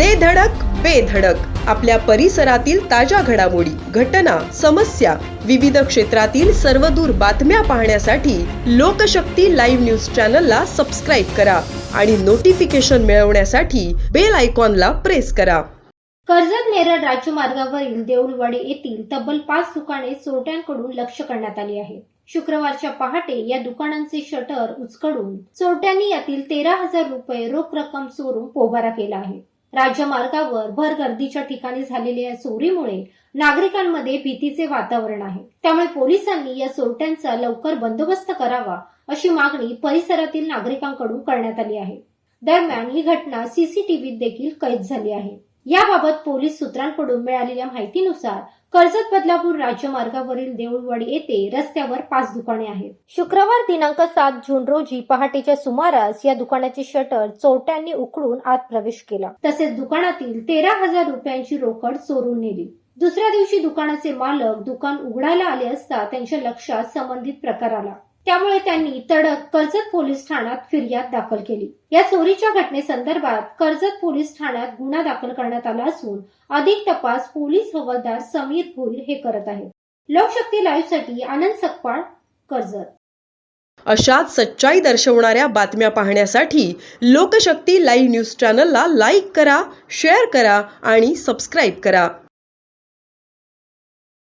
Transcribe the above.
दे धडक बेधडक आपल्या परिसरातील ताज्या घडामोडी घटना समस्या विविध क्षेत्रातील सर्वदूर बातम्या पाहण्यासाठी लोकशक्ती लाईव्ह न्यूज चॅनलला सबस्क्राईब करा आणि नोटिफिकेशन मिळवण्यासाठी बेल आयकॉनला प्रेस करा. कर्जत नेरळ राज्यमार्गावरील देऊळवाडी येथील तब्बल पाच दुकाने चोरट्यांकडून लक्ष करण्यात आली आहे. शुक्रवारच्या पहाटे या दुकानांचे शटर उचकडून चोरट्यांनी यातील तेरा हजार रुपये रोख रक्कम चोरून पोबारा केला आहे. राज्यमार्गावर भर गर्दीच्या ठिकाणी झालेल्या या चोरीमुळे नागरिकांमध्ये भीतीचे वातावरण आहे. त्यामुळे पोलिसांनी या चोरट्यांचा लवकर बंदोबस्त करावा अशी मागणी परिसरातील नागरिकांकडून करण्यात आली आहे. दरम्यान ही घटना सीसीटीव्हीत देखील कैद झाली आहे. याबाबत पोलीस सूत्रांकडून मिळालेल्या माहितीनुसार कर्जत बदलापूर राज्यमार्गावरील देऊळवाडी येथे रस्त्यावर पाच दुकाने आहेत. शुक्रवार दिनांक सात जून रोजी पहाटेच्या सुमारास या दुकानाचे शटर चोरट्यांनी उखडून आत प्रवेश केला. तसेच दुकानातील तेरा हजार रुपयांची रोकड चोरून नेली. दुसऱ्या दिवशी दुकानाचे मालक दुकान उघडायला आले असता त्यांच्या लक्षात संबंधित प्रकार आला. त्यामुळे त्यांनी तडक कर्जत पोलीस ठाण्यात फिर्याद दाखल केली. या चोरीच्या घटनेसंदर्भात कर्जत पोलीस ठाण्यात गुन्हा दाखल करण्यात आला असून अधिक तपास पोलीस हवालदार समीर भोईर हे करत आहेत. लोकशक्ती लाईव्हसाठी आनंद सकपाळ कर्जत. अशाच सच्चाई दर्शवणाऱ्या बातम्या पाहण्यासाठी लोकशक्ती लाईव्ह न्यूज चॅनलला लाईक करा शेअर करा आणि सबस्क्राईब करा.